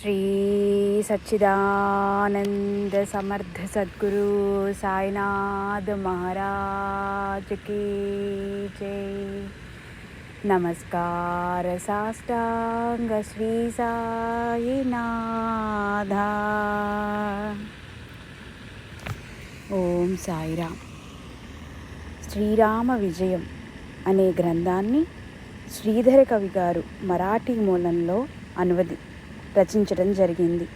శ్రీ సచ్చిదానంద సమర్థ సద్గురు సాయినాథ్ మహారాజకి జై. నమస్కార సాష్టాంగ శ్రీ సాయినాథ. ఓం సాయిరామ్. శ్రీరామ విజయం అనే గ్రంథాన్ని శ్రీధర కవి గారు మరాఠీ మూలంలో అనువది రచించడం జరిగింది.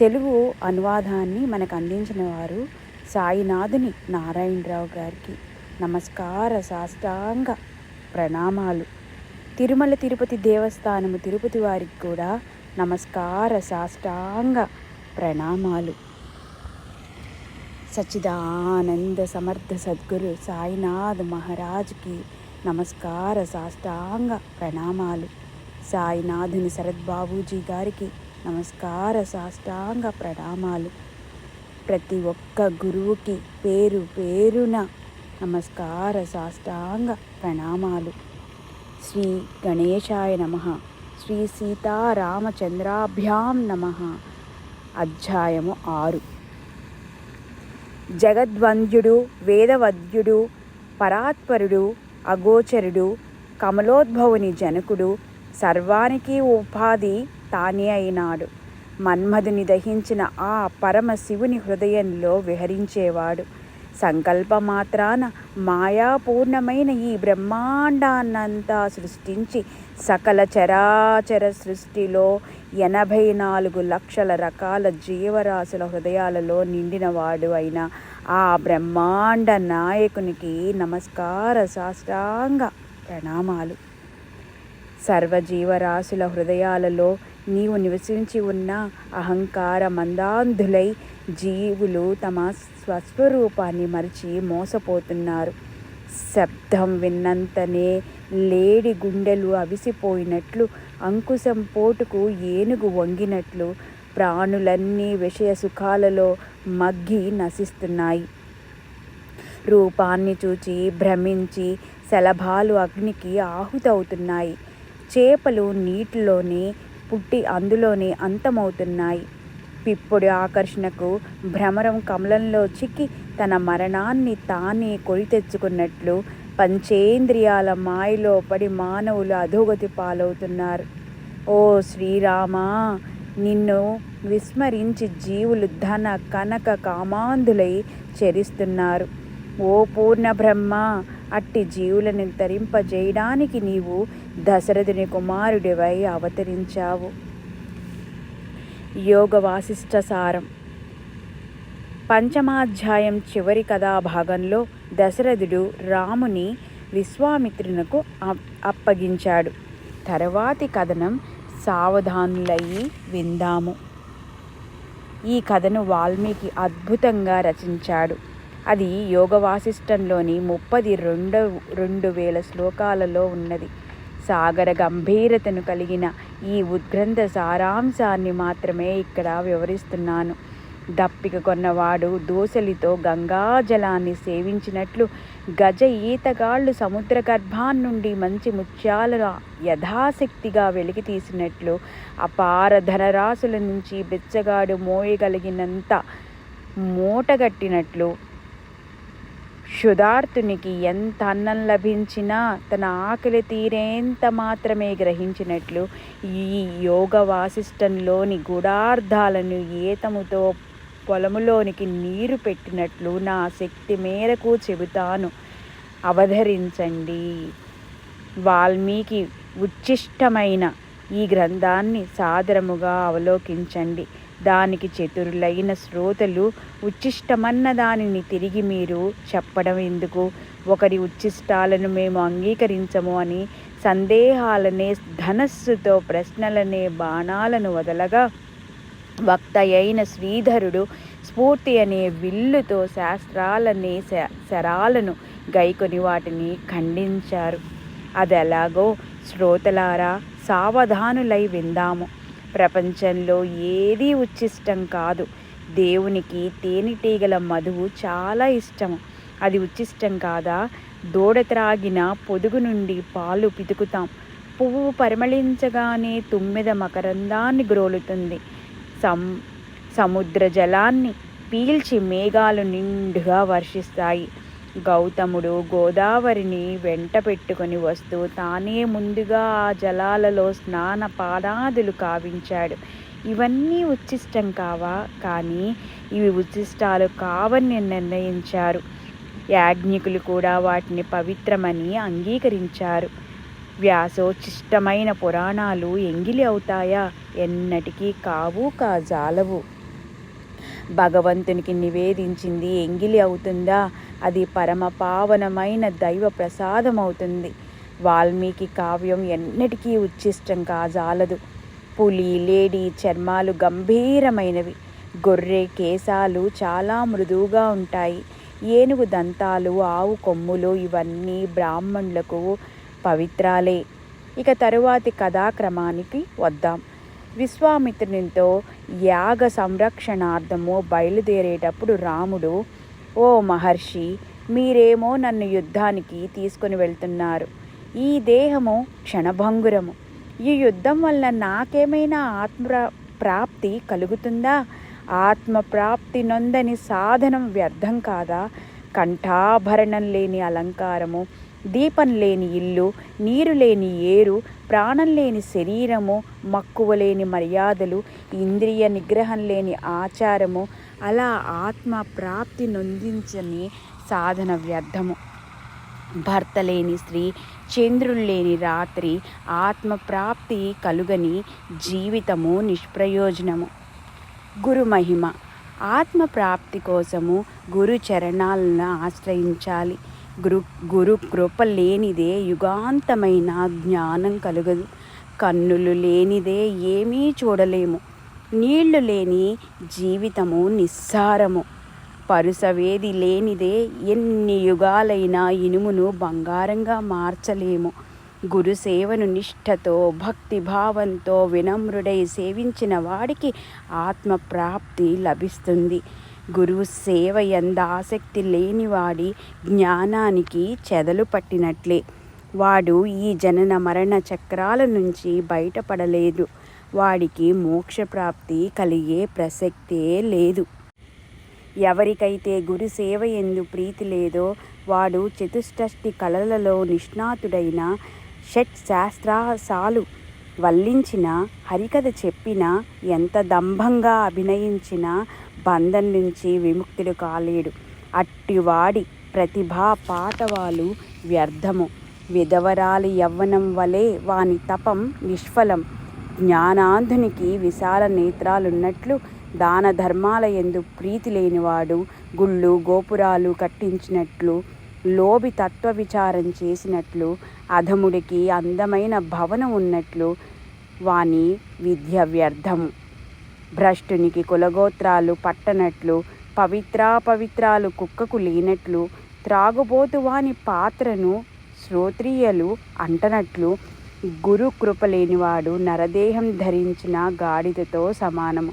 తెలుగు అనువాదాన్ని మనకు అందించిన వారు సాయినాథుని నారాయణరావు గారికి నమస్కార సాష్టాంగ ప్రణామాలు. తిరుమల తిరుపతి దేవస్థానము తిరుపతి వారికి కూడా నమస్కార సాష్టాంగ ప్రణామాలు. సచిదానంద సమర్థ సద్గురు సాయినాథ్ మహారాజ్కి నమస్కార సాష్టాంగ ప్రణామాలు. సాయినాథుని శరత్ బాబూజీ గారికి నమస్కార సాష్టాంగ ప్రణామాలు. ప్రతి ఒక్క గురువుకి పేరు పేరున నమస్కార సాష్టాంగ ప్రణామాలు. శ్రీ గణేశాయ నమ. శ్రీ సీతారామచంద్రాభ్యాం నమ. అధ్యాయము ఆరు. జగద్వంద్యుడు వేదవద్యుడు పరాత్పరుడు అగోచరుడు కమలోద్భవుని జనకుడు సర్వానికి ఉపాధి తానే అయినాడు. మన్మధుని దహించిన ఆ పరమశివుని హృదయంలో విహరించేవాడు. సంకల్పమాత్రాన మాయాపూర్ణమైన ఈ బ్రహ్మాండాన్నంతా సృష్టించి సకల చరాచర సృష్టిలో ఎనభై నాలుగు లక్షల రకాల జీవరాశుల హృదయాలలో నిండినవాడు అయిన ఆ బ్రహ్మాండ నాయకునికి నమస్కార సాష్టాంగ ప్రణామాలు. సర్వజీవరాశుల హృదయాలలో నీవు నివసించి ఉన్న అహంకార మందాంధులై జీవులు తమ స్వస్వరూపాన్ని మరిచి మోసపోతున్నారు. శబ్దం విన్నంతనే లేడి గుండెలు అవిసిపోయినట్లు అంకుశం పోటుకు ఏనుగు వంగినట్లు ప్రాణులన్నీ విషయ సుఖాలలో మగ్గి నశిస్తున్నాయి. రూపాన్ని చూచి భ్రమించి శలభాలు అగ్నికి ఆహుతవుతున్నాయి. చేపలు నీటిలోనే పుట్టి అందులోనే అంతమవుతున్నాయి. పిప్పుడు ఆకర్షణకు భ్రమరం కమలంలో చిక్కి తన మరణాన్ని తానే కొని తెచ్చుకున్నట్లు పంచేంద్రియాల మాయలో పడి మానవులు అధోగతి పాలవుతున్నారు. ఓ శ్రీరామా నిన్ను విస్మరించి జీవులు ధన కనక కామాంధులై చరిస్తున్నారు. ఓ పూర్ణ బ్రహ్మ అట్టి జీవులను తరింపజేయడానికి నీవు దశరథుని కుమారుడివై అవతరించావు. యోగ వాసిష్ట సారం. పంచమాధ్యాయం చివరి కథాభాగంలో దశరథుడు రాముని విశ్వామిత్రునకు అప్పగించాడు. తర్వాతి కథనం సావధానులయ్యి విందాము. ఈ కథను వాల్మీకి అద్భుతంగా రచించాడు. అది యోగ వాసిష్టంలోని ముప్పది రెండు రెండు వేల శ్లోకాలలో ఉన్నది. సాగర గంభీరతను కలిగిన ఈ ఉద్గ్రంథ సారాంశాన్ని మాత్రమే ఇక్కడ వివరిస్తున్నాను. దప్పిక కొన్నవాడు దోసలితో గంగాజలాన్ని సేవించినట్లు గజ ఈతగాళ్ళు సముద్ర గర్భాన్నుండి మంచి ముత్యాలను యథాశక్తిగా వెలికి తీసినట్లు అపార ధనరాశుల నుంచి బెచ్చగాడు మోయగలిగినంత మూటగట్టినట్లు క్షుధార్తునికి ఎంత అన్నం లభించినా తన ఆకలి తీరేంత మాత్రమే గ్రహించినట్లు ఈ యోగ వాసిష్టంలోని గుడార్థాలను ఏతముతో పొలములోనికి నీరు పెట్టినట్లు నా శక్తి మేరకు చెబుతాను. అవధరించండి. వాల్మీకి ఉచ్చిష్టమైన ఈ గ్రంథాన్ని సాదరముగా అవలోకించండి. దానికి చతురులైన శ్రోతలు ఉచ్చిష్టమన్న దానిని తిరిగి మీరు చెప్పడం ఎందుకు? ఒకరి ఉచ్చిష్టాలను మేము అంగీకరించము అని సందేహాలనే ధనస్సుతో ప్రశ్నలనే బాణాలను వదలగా వక్త అయిన శ్రీధరుడు స్ఫూర్తి అనే విల్లుతో శాస్త్రాలనే శరాలను గైకొని వాటిని ఖండించారు. అది ఎలాగో శ్రోతలారా సావధానులై విందాము. ప్రపంచంలో ఏదీ ఉచ్చిష్టం కాదు. దేవునికి తేనెటీగల మధువు చాలా ఇష్టం అది ఉచ్చిష్టం కాదా? దూడ త్రాగిన పొదుగు నుండి పాలు పితుకుతాం. పువ్వు పరిమళించగానే తుమ్మెద మకరందాన్ని గ్రోలుతుంది. సం సముద్ర జలాన్ని పీల్చి మేఘాలు నిండుగా వర్షిస్తాయి. గౌతముడు గోదావరిని వెంట పెట్టుకొని వస్తూ తానే ముందుగా ఆ జలాలలో స్నాన పాదాదులు కావించాడు. ఇవన్నీ ఉచ్చిష్టం కావా? కానీ ఇవి ఉచ్చిష్టాలు కావని నిర్ణయించారు. యాజ్ఞికులు కూడా వాటిని పవిత్రమని అంగీకరించారు. వ్యాసోచిష్టమైన పురాణాలు ఎంగిలి అవుతాయా? ఎన్నటికీ కావు కాజాలవు. భగవంతునికి నివేదించింది. ఎంగిలి అవుతుందా? అది పరమ పావనమైన దైవ ప్రసాదం అవుతుంది. వాల్మీకి కావ్యం ఎన్నటికీ ఉచ్ఛిష్టం కాజాలదు. పులి లేడీ చర్మాలు గంభీరమైనవి. గొర్రె కేశాలు చాలా మృదువుగా ఉంటాయి. ఏనుగు దంతాలు ఆవు కొమ్ములు ఇవన్నీ బ్రాహ్మణులకు పవిత్రాలే. ఇక తరువాతి కథాక్రమానికి వద్దాం. విశ్వామిత్రునితో యాగ సంరక్షణార్థము బయలుదేరేటప్పుడు రాముడు ఓ మహర్షి మీరేమో నన్ను యుద్ధానికి తీసుకుని వెళ్తున్నారు. ఈ దేహము క్షణభంగురము. ఈ యుద్ధం వల్ల నాకేమైనా ఆత్మ ప్రాప్తి కలుగుతుందా? ఆత్మ ప్రాప్తి నొందని సాధనం వ్యర్థం కాదా? కంఠాభరణం లేని అలంకారము దీపం లేని ఇల్లు నీరు లేని ఏరు ప్రాణం లేని శరీరము మక్కువ లేని మర్యాదలు ఇంద్రియ నిగ్రహం లేని ఆచారము అలా ఆత్మ ప్రాప్తి నొందించని సాధన వ్యర్థము. భర్త లేని స్త్రీ చంద్రుడు లేని రాత్రి ఆత్మప్రాప్తి కలుగని జీవితము నిష్ప్రయోజనము. గురు మహిమ ఆత్మ ప్రాప్తి కోసము గురు చరణాలను ఆశ్రయించాలి. గురు గురు కృప లేనిదే యుగాంతమైన జ్ఞానం కలుగదు. కన్నులు లేనిదే ఏమీ చూడలేము. నీళ్ళు లేని జీవితము నిస్సారము. పరుసవేది లేనిదే ఎన్ని యుగాలైనా ఇనుమును బంగారంగా మార్చలేము. గురుసేవను నిష్ఠతో భక్తిభావంతో వినమ్రుడై సేవించిన వాడికి ఆత్మప్రాప్తి లభిస్తుంది. గురువు సేవ ఎంద ఆసక్తి లేనివాడి జ్ఞానానికి చెదలు పట్టినట్లే. వాడు ఈ జనన మరణ చక్రాల నుంచి బయటపడలేదు. వాడికి మోక్షప్రాప్తి కలిగే ప్రసక్తే లేదు. ఎవరికైతే గురు సేవ ఎందు ప్రీతి లేదో వాడు చతుష్టష్టి కళలలో నిష్ణాతుడైన షట్ శాస్త్రాసాలు వల్లించిన హరికథ చెప్పినా ఎంత దంభంగా అభినయించినా బంధం నుంచి విముక్తుడు కాలేడు. అట్టివాడి ప్రతిభా పాటవాలు వ్యర్థము. విధవరాలి యవ్వనం వలె వాని తపం నిష్ఫలం. జ్ఞానాంధునికి విశాల నేత్రాలున్నట్లు దాన ధర్మాల ఎందు ప్రీతి లేనివాడు గుళ్ళు గోపురాలు కట్టించినట్లు లోబి తత్వ విచారం చేసినట్లు అధముడికి అందమైన భవనం ఉన్నట్లు వాని విద్య వ్యర్థము. భ్రష్టునికి కులగోత్రాలు పట్టనట్లు పవిత్రాపవిత్రాలు కుక్కకు లేనట్లు త్రాగుబోతు వాని పాత్రను శ్రోత్రియలు అంటనట్లు గురు కృప లేనివాడు నరదేహం ధరించిన గాడిదతో సమానము.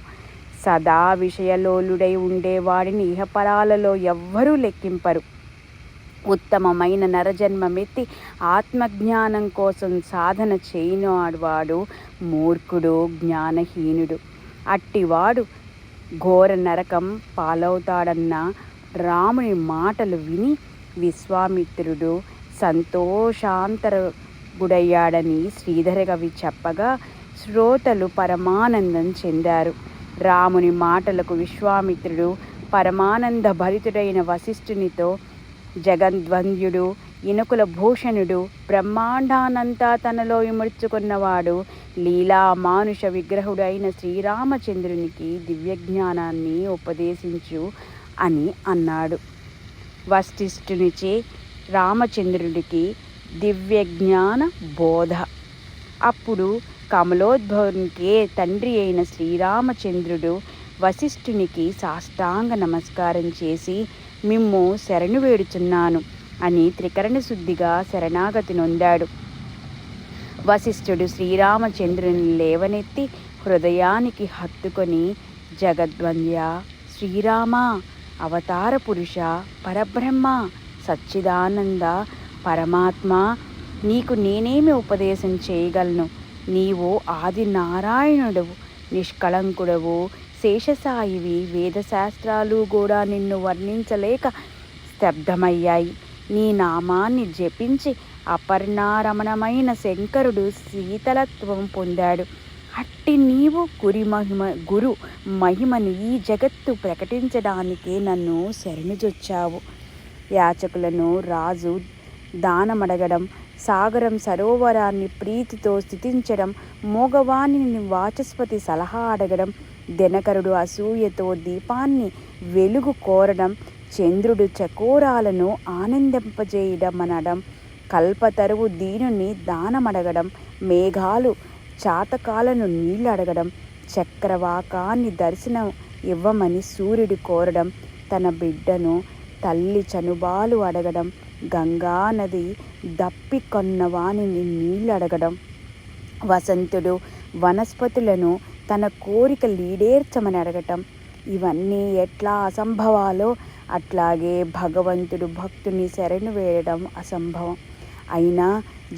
సదా విషయలోలుడై ఉండేవాడిని ఇహపరాలలో ఎవ్వరూ లెక్కింపరు. ఉత్తమమైన నరజన్మమెత్తి ఆత్మజ్ఞానం కోసం సాధన చేయనివాడు మూర్ఖుడు జ్ఞానహీనుడు. అట్టివాడు ఘోర నరకం పాలవుతాడన్న రాముని మాటలు విని విశ్వామిత్రుడు సంతోషాంతరగుడయ్యాడని శ్రీధర కవి చెప్పగా శ్రోతలు పరమానందం చెందారు. రాముని మాటలకు విశ్వామిత్రుడు పరమానంద భరితుడైన వశిష్ఠునితో జగద్వంద్యుడు ఇనుకుల భూషణుడు బ్రహ్మాండానంతా తనలో ఇముడ్చుకున్నవాడు లీలా మానుష విగ్రహుడైన శ్రీరామచంద్రునికి దివ్యజ్ఞానాన్ని ఉపదేశించు అని అన్నాడు. వశిష్ఠునిచే రామచంద్రుడికి దివ్యజ్ఞాన బోధ. అప్పుడు కమలోద్భవునికే తండ్రి అయిన శ్రీరామచంద్రుడు వశిష్ఠునికి సాష్టాంగ నమస్కారం చేసి మిమ్ము శరణు వేడుచున్నాను. అని త్రికరణ శుద్ధిగా శరణాగతి నొందాడు. వశిష్ఠుడు శ్రీరామచంద్రుని లేవనెత్తి హృదయానికి హత్తుకొని జగద్వంద్య శ్రీరామ అవతార పురుష పరబ్రహ్మ సచ్చిదానంద పరమాత్మ నీకు నేనేమి ఉపదేశం చేయగలను? నీవు ఆది నారాయణుడవు నిష్కళంకుడవు శేషసాయివి వేదశాస్త్రాలు కూడా నిన్ను వర్ణించలేక స్తబ్దమయ్యాయి నీ నామాన్ని జపించి అపర్ణారమణమైన శంకరుడు శీతలత్వం పొందాడు. అట్టి నీవు గురి మహిమ గురు మహిమను ఈ జగత్తు ప్రకటించడానికి నన్ను శరణుజొచ్చావు. యాచకులను రాజు దానమడగడం సాగరం సరోవరాన్ని ప్రీతితో స్థితించడం మోగవాణిని వాచస్పతి సలహా అడగడం దినకరుడు అసూయతో దీపాన్ని వెలుగు కోరడం చంద్రుడు చకోరాలను ఆనందింపజేయడం అనడం కల్పతరువు దీనుని దానమడగడం మేఘాలు చాతకాలను నీళ్ళు అడగడం చక్రవాకాన్ని దర్శనం ఇవ్వమని సూర్యుడు కోరడం తన బిడ్డను తల్లి చనుబాలు అడగడం గంగా నది దప్పి కొన్న వాణిని నీళ్ళడగడం. వసంతుడు వనస్పతులను తన కోరిక లీడేర్చమని అడగటం. ఇవన్నీ ఎట్లా అసంభవాలో అట్లాగే భగవంతుడు భక్తుని శరణు వేయడం అసంభవం. అయినా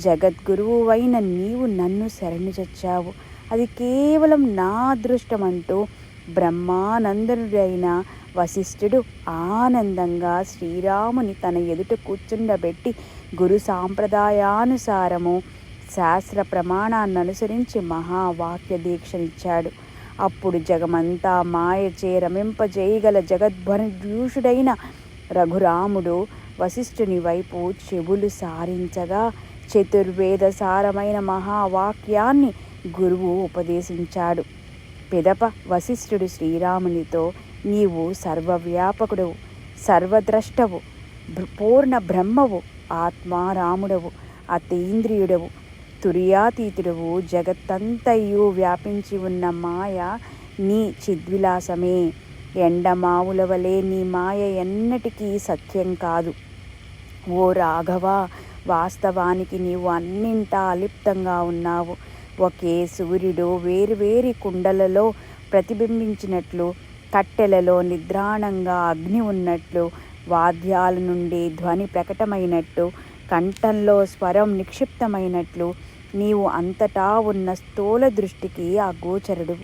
జగద్గురువు అయిన నీవు నన్ను శరణు చచ్చావు. అది కేవలం నా అదృష్టం అంటూ బ్రహ్మానందనుడైన వశిష్ఠుడు ఆనందంగా శ్రీరాముని తన ఎదుట కూర్చుండబెట్టి గురు సాంప్రదాయానుసారము శాస్త్ర ప్రమాణాన్ని అనుసరించి మహావాక్య దీక్షనిచ్చాడు అప్పుడు జగమంతా మాయచే రమింపజేయగల జగద్భరద్యూషుడైన రఘురాముడు వశిష్ఠుని వైపు చెవులు సారించగా చతుర్వేద సారమైన మహావాక్యాన్ని గురువు ఉపదేశించాడు. పిదప వశిష్ఠుడు శ్రీరామునితో నీవు సర్వవ్యాపకుడవు సర్వద్రష్టవు పూర్ణ బ్రహ్మవు ఆత్మారాముడవు అతీంద్రియుడవు తురియాతీతుడవు. జగత్తంతయు వ్యాపించి ఉన్న మాయ నీ చిద్విలాసమే. ఎండమావుల వలె నీ మాయ ఎన్నటికీ సత్యం కాదు. ఓ రాఘవ వాస్తవానికి నీవు అన్నింటా అలిప్తంగా ఉన్నావు. ఒకే సూర్యుడు వేరువేరి కుండలలో ప్రతిబింబించినట్లు కట్టెలలో నిద్రాణంగా అగ్ని ఉన్నట్లు వాద్యాల నుండి ధ్వని ప్రకటమైనట్టు కంఠంలో స్వరం నిక్షిప్తమైనట్లు నీవు అంతటా ఉన్న స్థూల దృష్టికి అగోచరుడు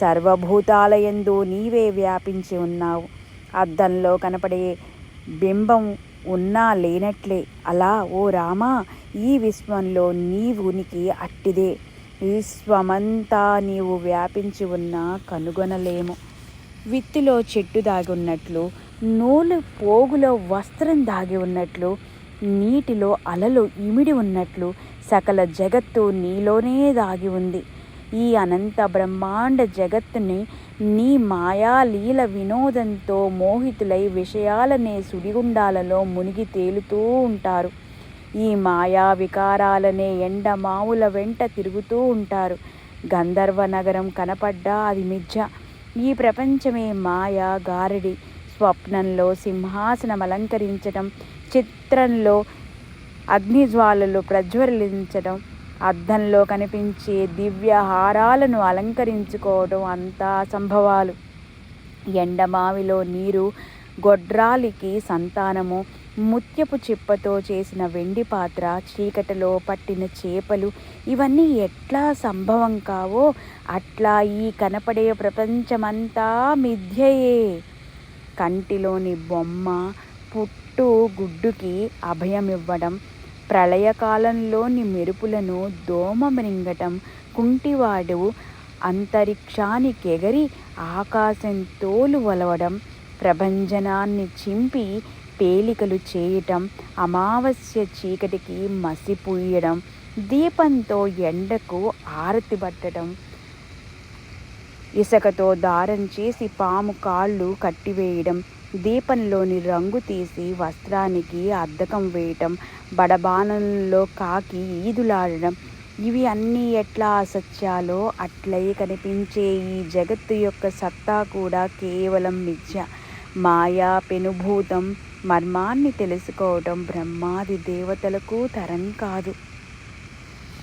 సర్వభూతాలయందు నీవే వ్యాపించి ఉన్నావు. అద్దంలో కనపడే బింబం ఉన్నా లేనట్లే. అలా ఓ రామా ఈ విశ్వంలో నీ ఉనికి అట్టిదే. విశ్వమంతా నీవు వ్యాపించి ఉన్నా కనుగొనలేము. విత్తులో చెట్టు దాగి ఉన్నట్లు నూలు పోగులో వస్త్రం దాగి ఉన్నట్లు నీటిలో అలలు ఇమిడి ఉన్నట్లు సకల జగత్తు నీలోనే దాగి ఉంది. ఈ అనంత బ్రహ్మాండ జగత్తుని నీ మాయాలీల వినోదంతో మోహితులై విషయాలనే సుడిగుండాలలో మునిగి తేలుతూ ఉంటారు. ఈ మాయా వికారాలనే ఎండమావుల వెంట తిరుగుతూ ఉంటారు. గంధర్వ నగరం కనపడ్డా అది మిథ్య ఈ ప్రపంచమే మాయా గారడి. స్వప్నంలో సింహాసనం అలంకరించడం చిత్రంలో అగ్నిజ్వాలలు ప్రజ్వలించడం అద్దంలో కనిపించే దివ్య హారాలను అలంకరించుకోవడం అంతా సంభవాలు. ఎండమావిలో నీరు గొడ్రాలికి సంతానము. ముత్యపు చిప్పతో చేసిన వెండి పాత్ర చీకటిలో పట్టిన చేపలు ఇవన్నీ ఎట్లా సంభవం కావో అట్లా ఈ కనపడే ప్రపంచమంతా మిథ్యయే. కంటిలోని బొమ్మ పుట్టు గుడ్డుకి అభయమివ్వడం ప్రళయకాలంలోని మెరుపులను దోమ మృంగటం కుంటివాడు అంతరిక్షానికెగరి ఆకాశం తోలు వలవడం ప్రభంజనాన్ని చింపి పేలికలు చేయటం అమావాస్య చీకటికి మసిపూయడం దీపంతో ఎండకు ఆరతి పట్టడం ఇసుకతో దారం చేసి పాము కాళ్ళు కట్టివేయడం దీపంలోని రంగు తీసి వస్త్రానికి అద్దకం వేయటం బడబానంలో కాకి ఈదులాడడం. ఇవి అన్నీ ఎట్లా అసత్యాలో అట్లే కనిపించే ఈ జగత్తు యొక్క సత్తా కూడా కేవలం మిథ్య మాయా పెనుభూతం మర్మాన్ని తెలుసుకోవటం బ్రహ్మాది దేవతలకు తరం కాదు.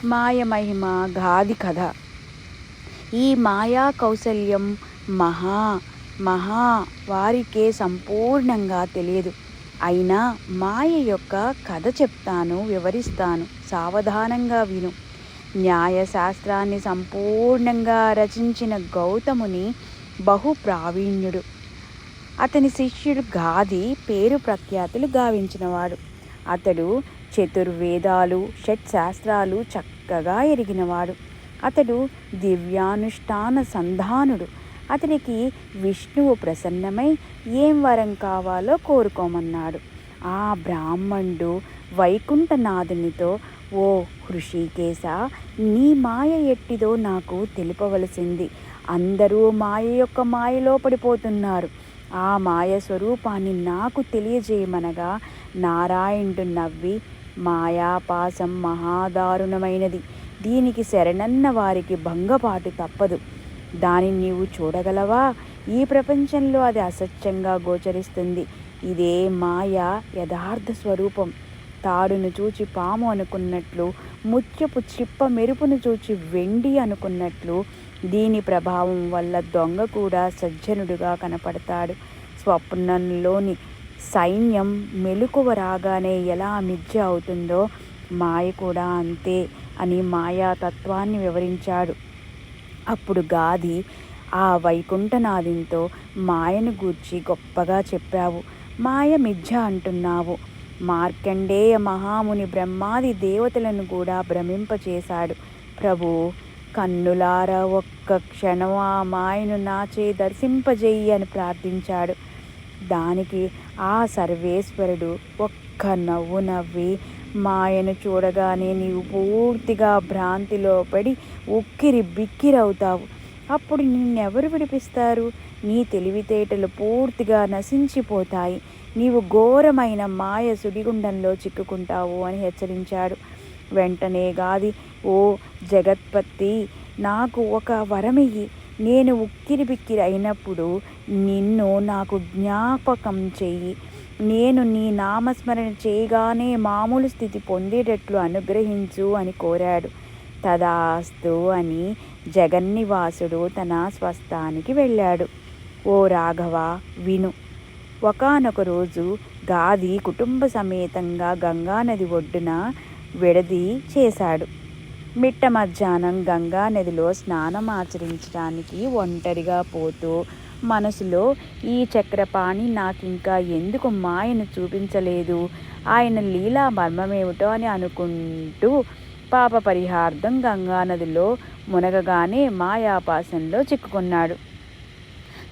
మాయ మహిమ గాది కథ. ఈ మాయా కౌశల్యం మహా మహా వారికే సంపూర్ణంగా తెలియదు. అయినా మాయ యొక్క కథ చెప్తాను వివరిస్తాను. సావధానంగా విను. న్యాయశాస్త్రాన్ని సంపూర్ణంగా రచించిన గౌతముని బహు ప్రావీణ్యుడు అతని శిష్యుడు గాది పేరు ప్రఖ్యాతులు గావించినవాడు. అతడు చతుర్వేదాలు షట్ శాస్త్రాలు చక్కగా ఎరిగినవాడు. అతడు దివ్యానుష్ఠాన సంధానుడు. అతనికి విష్ణువు ప్రసన్నమై ఏం వరం కావాలో కోరుకోమన్నాడు. ఆ బ్రాహ్మణుడు వైకుంఠనాథునితో ఓ హృషికేశ నీ మాయ ఎట్టిదో నాకు తెలుపవలసింది. అందరూ మాయ యొక్క మాయలో పడిపోతున్నారు. ఆ మాయ స్వరూపాన్ని నాకు తెలియజేయమనగా నారాయణుడు నవ్వి మాయాపాసం మహాదారుణమైనది. దీనికి శరణన్న వారికి భంగపాటు తప్పదు. దానిని నీవు చూడగలవా? ఈ ప్రపంచంలో అది అసత్యంగా గోచరిస్తుంది. ఇదే మాయ యథార్థ స్వరూపం. తాడును చూచి పాము అనుకున్నట్లు ముత్యపు చిప్ప మెరుపును చూచి వెండి అనుకున్నట్లు దీని ప్రభావం వల్ల దొంగ కూడా సజ్జనుడుగా కనపడతాడు. స్వప్నంలోని సైన్యం మెలకువ రాగానే ఎలా మిథ్య అవుతుందో మాయ కూడా అంతే అని మాయా తత్వాన్ని వివరించాడు. అప్పుడు గాది ఆ వైకుంఠనాథంతో మాయను గూర్చి గొప్పగా చెప్పావు. మాయ మిథ్య అంటున్నావు. మార్కండేయ మహాముని బ్రహ్మాది దేవతలను కూడా భ్రమింపచేశాడు. ప్రభు కన్నులార ఒక్క క్షణం ఆ మాయను నాచే దర్శింపజేయి అని ప్రార్థించాడు. దానికి ఆ సర్వేశ్వరుడు ఒక్క నవ్వు నవ్వి మాయను చూడగానే నీవు పూర్తిగా భ్రాంతిలో పడి ఉక్కిరి బిక్కిరవుతావు. అప్పుడు నిన్నెవరు విడిపిస్తారు? నీ తెలివితేటలు పూర్తిగా నశించిపోతాయి. నీవు ఘోరమైన మాయ సుడిగుండంలో చిక్కుకుంటావు అని హెచ్చరించాడు. వెంటనే గాది ఓ జగత్పత్తి నాకు ఒక వరమియ్యి. నేను ఉక్కిరి బిక్కిరి అయినప్పుడు నిన్ను నాకు జ్ఞాపకం చెయ్యి. నేను నీ నామస్మరణ చేయగానే మామూలు స్థితి పొందేటట్లు అనుగ్రహించు అని కోరాడు. తదాస్తు అని జగన్నివాసుడు తన స్వస్థానికి వెళ్ళాడు. ఓ రాఘవ విను. ఒకనొక రోజు గాది కుటుంబ సమేతంగా గంగానది ఒడ్డున విడది చేశాడు. మిట్ట మధ్యాహ్నం గంగా నదిలో స్నానం ఆచరించడానికి ఒంటరిగా పోతూ మనసులో ఈ చక్రపాణి నాకింకా ఎందుకు మాయను చూపించలేదు? ఆయన లీలా మర్మమేమిటో అని అనుకుంటూ పాప పరిహార్థం గంగానదిలో మునగగానే మాయాపాసంలో చిక్కుకున్నాడు.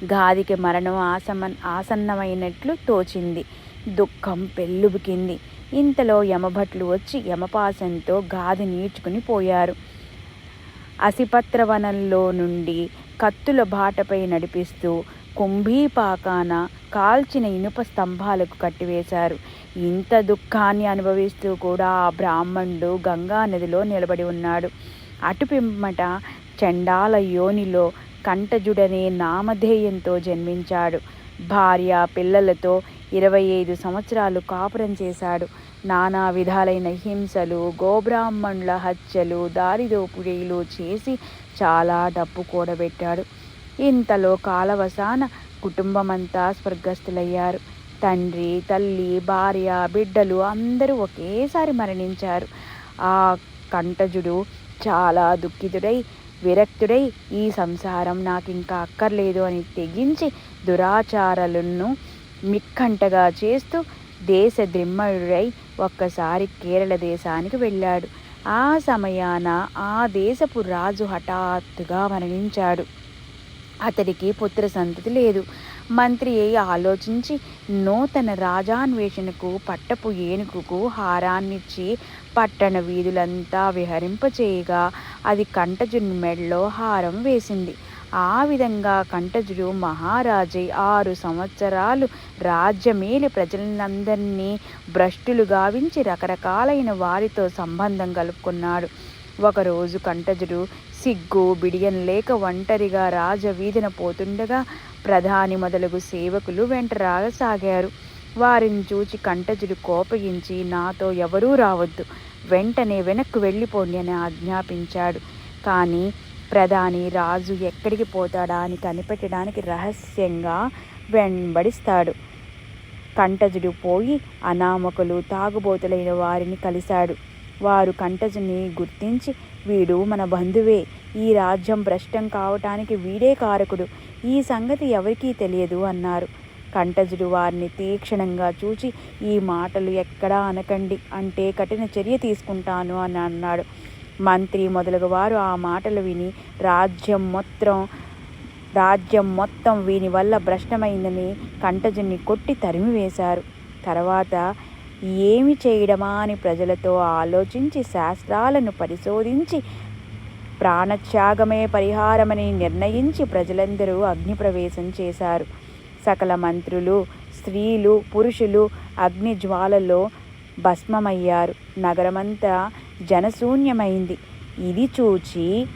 గాదికి మరణం ఆసమన్ ఆసన్నమైనట్లు తోచింది. దుఃఖం పెళ్ళుబుకింది ఇంతలో యమభట్లు వచ్చి యమపాసంతో గాది నీడ్చుకుని పోయారు. అసిపత్రవనంలో నుండి కత్తుల బాటపై నడిపిస్తూ కుంభీపాకాన కాల్చిన ఇనుప స్తంభాలకు కట్టివేశారు. ఇంత దుఃఖాన్ని అనుభవిస్తూ కూడా ఆ బ్రాహ్మణుడు గంగా నదిలో నిలబడి ఉన్నాడు. అటుపిమ్మట చండాల యోనిలో కంటజుడనే నామధేయంతో జన్మించాడు. భార్య పిల్లలతో ఇరవై ఐదు సంవత్సరాలు కాపురం చేశాడు. నానా విధాలైన హింసలు గోబ్రాహ్మణుల హత్యలు దారిదోపిడీలు చేసి చాలా డబ్బు కూడబెట్టాడు. ఇంతలో కాలవసాన కుటుంబమంతా స్వర్గస్థులయ్యారు. తండ్రి తల్లి భార్య బిడ్డలు అందరూ ఒకేసారి మరణించారు. ఆ కంటజుడు చాలా దుఃఖితుడై విరక్తుడై ఈ సంసారం నాకు ఇంకా అక్కర్లేదు అని తెగించి దురాచారాలను మిక్కంటగా చేస్తూ దేశ ద్రిమ్మడుడై ఒక్కసారి కేరళ దేశానికి వెళ్ళాడు. ఆ సమయాన ఆ దేశపు రాజు హఠాత్తుగా మరణించాడు. అతడికి పుత్ర సంతతి లేదు. మంత్రి అయి ఆలోచించి నూతన రాజాన్వేషణకు పట్టపు ఏనుగుకు హారాన్నిచ్చి పట్టణ వీధులంతా విహరింపచేయగా అది కంటజున్ మెడలో హారం వేసింది. ఆ విధంగా కంటజుడు మహారాజై ఆరు సంవత్సరాలు రాజ్యమేలి ప్రజలందరినీ భ్రష్టులు గావించి రకరకాలైన వారితో సంబంధం కలుపుకున్నాడు. ఒకరోజు కంటజుడు సిగ్గు బిడియం లేక ఒంటరిగా రాజవీధిన పోతుండగా ప్రధాని మొదలగు సేవకులు వెంట రాగసాగారు. వారిని చూచి కంటజుడు కోపగించి నాతో ఎవరూ రావద్దు. వెంటనే వెనక్కు వెళ్ళిపోండి అని ఆజ్ఞాపించాడు. కానీ ప్రధాని రాజు ఎక్కడికి పోతాడా అని కనిపెట్టడానికి రహస్యంగా వెంబడిస్తాడు. కంటజుడు పోయి అనామకులు తాగుబోతులైన వారిని కలిశాడు. వారు కంటజుని గుర్తించి వీడు మన బంధువే. ఈ రాజ్యం భ్రష్టం కావటానికి వీడే కారకుడు. ఈ సంగతి ఎవరికీ తెలియదు అన్నారు. కంటజుడు వారిని తీక్షణంగా చూచి ఈ మాటలు ఎక్కడా అనకండి. అంటే కఠిన చర్య తీసుకుంటాను అని అన్నాడు. మంత్రి మొదలగు వారు ఆ మాటలు విని రాజ్యం మొత్తం రాజ్యం మొత్తం వీని వల్ల భ్రష్టమైందని కంటజుని కొట్టి తరిమివేశారు తర్వాత ఏమి చేయడమా అని ప్రజలతో ఆలోచించి శాస్త్రాలను పరిశోధించి ప్రాణత్యాగమే పరిహారమని నిర్ణయించి ప్రజలందరూ అగ్నిప్రవేశం చేశారు. సకల మంత్రులు స్త్రీలు పురుషులు అగ్ని జ్వాలలో భస్మమయ్యారు. నగరమంతా జనశూన్యమైంది. ఇది చూచి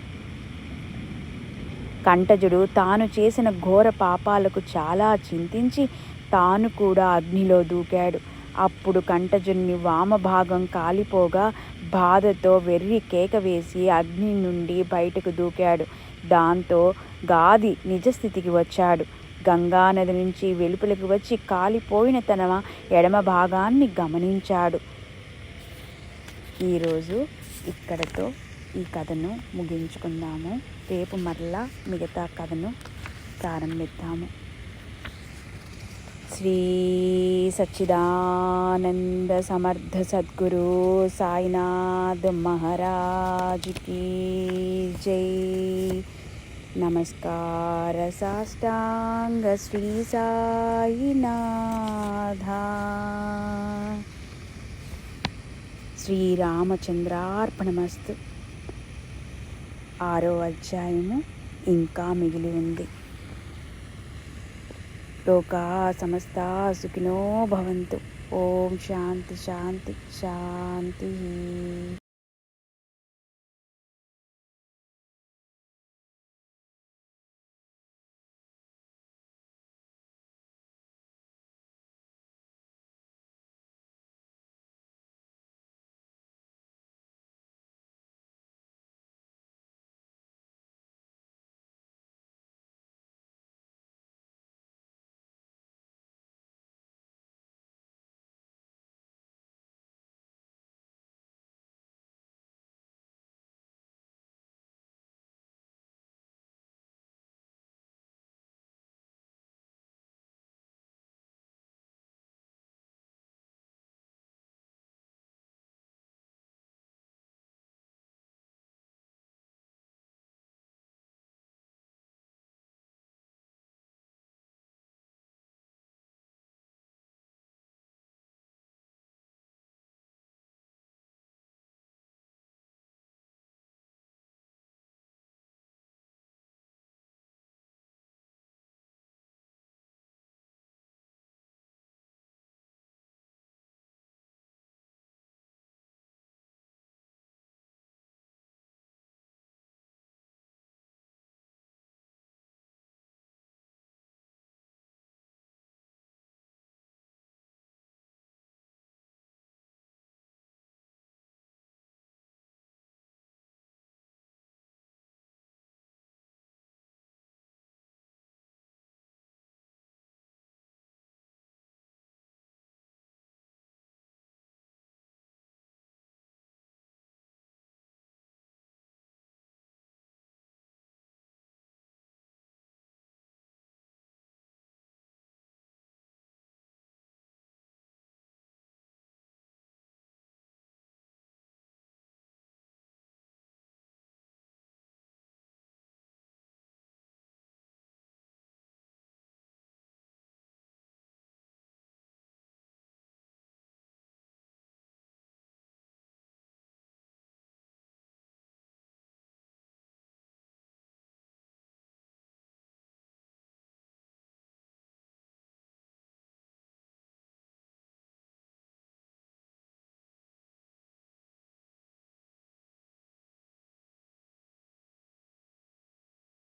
కంటజుడు తాను చేసిన ఘోర పాపాలకు చాలా చింతించి తాను కూడా అగ్నిలో దూకాడు. అప్పుడు కంటజుని వామభాగం కాలిపోగా బాధతో వెర్రి కేక వేసి అగ్ని నుండి బయటకు దూకాడు. దాంతో గాది నిజస్థితికి వచ్చాడు. గంగానది నుంచి వెలుపలికి వచ్చి కాలిపోయిన తన ఎడమ భాగాన్ని గమనించాడు. ఈరోజు ఇక్కడతో ఈ కథను ముగించుకుందాము. రేపు మరలా మిగతా కథను ప్రారంభిద్దాము. శ్రీ సచ్చిదానంద సమర్థ సద్గురు సాయినాథ్ మహారాజ్ జై. నమస్కార సాష్టాంగ శ్రీ సాయినాథ. శ్రీరామచంద్రార్పణమస్తు. ఆరో అధ్యాయము ఇంకా మిగిలి ఉంది. లోకా సమస్త సుఖినో భవంతు. ఓం శాంతి శాంతి శాంతి.